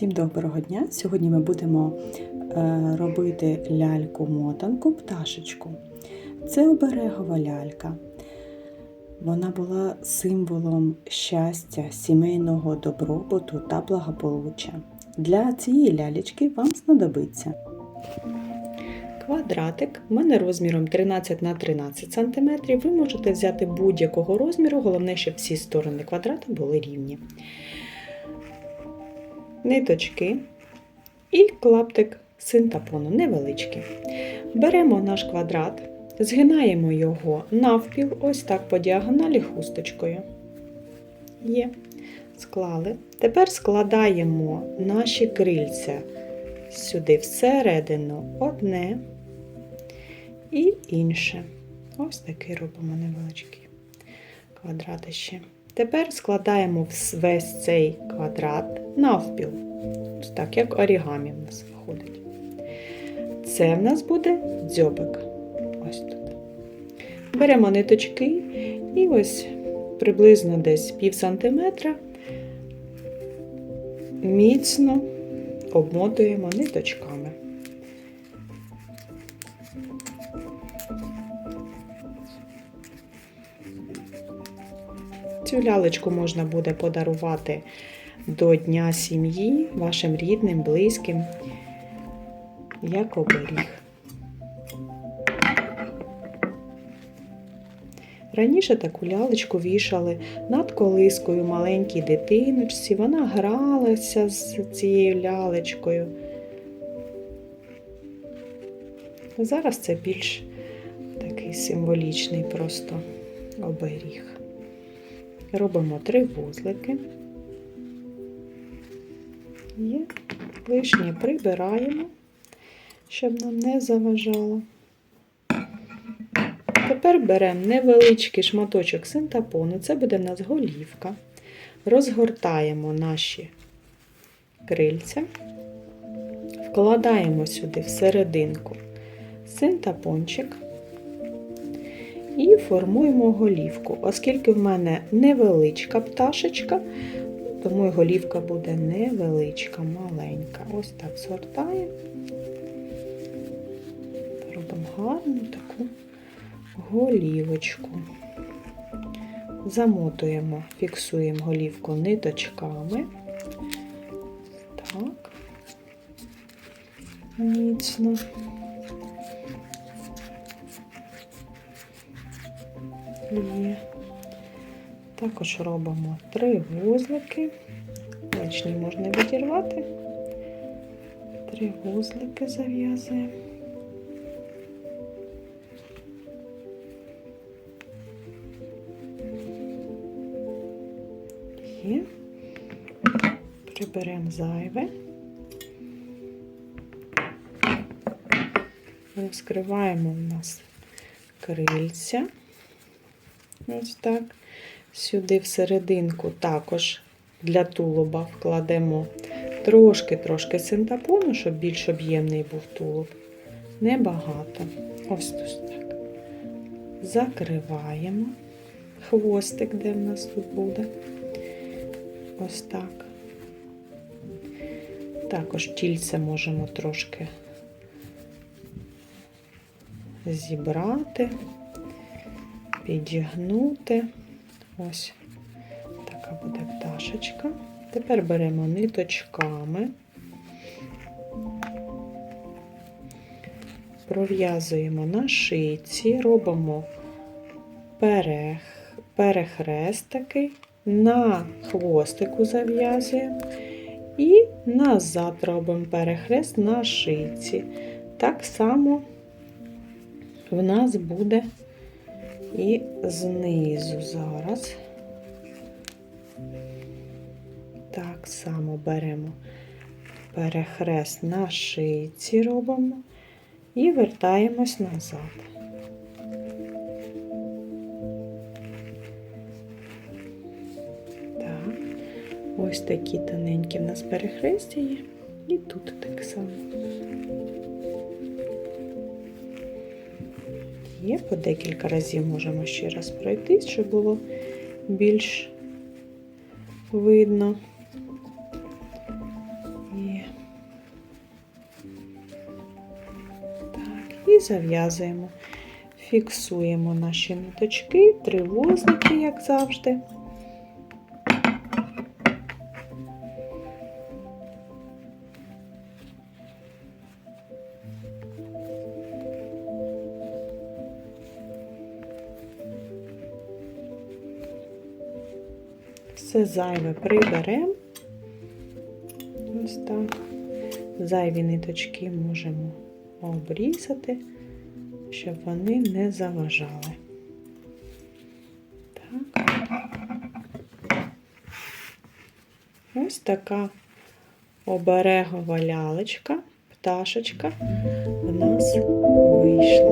Всім доброго дня! Сьогодні ми будемо е, робити ляльку-мотанку пташечку. Це оберегова лялька. Вона була символом щастя, сімейного добробуту та благополуччя. Для цієї лялечки вам знадобиться квадратик, у мене розміром 13 на 13 см. Ви можете взяти будь-якого розміру, головне, щоб всі сторони квадрата були рівні ниточки і клаптик синтапону невеличкий. Беремо наш квадрат, згинаємо його навпіл, ось так по діагоналі хусточкою. Є. Склали. Тепер складаємо наші крильця сюди всередину одне і інше. Ось такий робимо невеличкий квадратище. Тепер складаємо весь цей квадрат навпіл. Так, як орігамі в нас виходить. Це в нас буде дзьобик. Ось тут. Беремо ниточки і ось приблизно десь пів сантиметра міцно обмотуємо ниточками. Цю лялечку можна буде подарувати до Дня сім'ї вашим рідним, близьким, як оберіг. Раніше таку лялечку вішали над колискою маленькій дитиночці, вона гралася з цією лялечкою. Зараз це більш такий символічний просто оберіг. Робимо три вузлики. Є. Лишнє прибираємо, щоб нам не заважало. Тепер беремо невеличкий шматочок синтапону, це буде в нас голівка. Розгортаємо наші крильця, вкладаємо сюди всерединку синтапончик і формуємо голівку. Оскільки в мене невеличка пташечка, тому і голівка буде невеличка, маленька. Ось так згортаємо, робимо гарну таку голівочку. Замотуємо, фіксуємо голівку ниточками. Так, міцно. Є. Також робимо три вузлики. Лишні можна відірвати. Три вузлики зав'язуємо. Приберемо зайве. Розкриваємо у нас крильця. Ось так. Сюди всерединку також для тулуба вкладемо трошки-трошки синтапону, щоб більш об'ємний був тулуб. Небагато. Ось тут так. Закриваємо хвостик, де в нас тут буде. Ось так. Також тільце можемо трошки зібрати підігнути. Ось така буде пташечка. Тепер беремо ниточками, пров'язуємо на шиці, робимо перех, перехрест такий, на хвостику зав'язуємо і назад робимо перехрест на шиці. Так само в нас буде і знизу зараз так само беремо перехрест на шийці робимо і вертаємось назад. Так, ось такі тоненькі в нас перехрестя є, і тут так само. є. По декілька разів можемо ще раз пройти, щоб було більш видно. І, так, і зав'язуємо, фіксуємо наші ниточки, тривозники, як завжди. Все зайве приберемо. Ось так. Зайві ниточки можемо обрізати, щоб вони не заважали. Так. Ось така оберегова лялечка, пташечка в нас вийшла.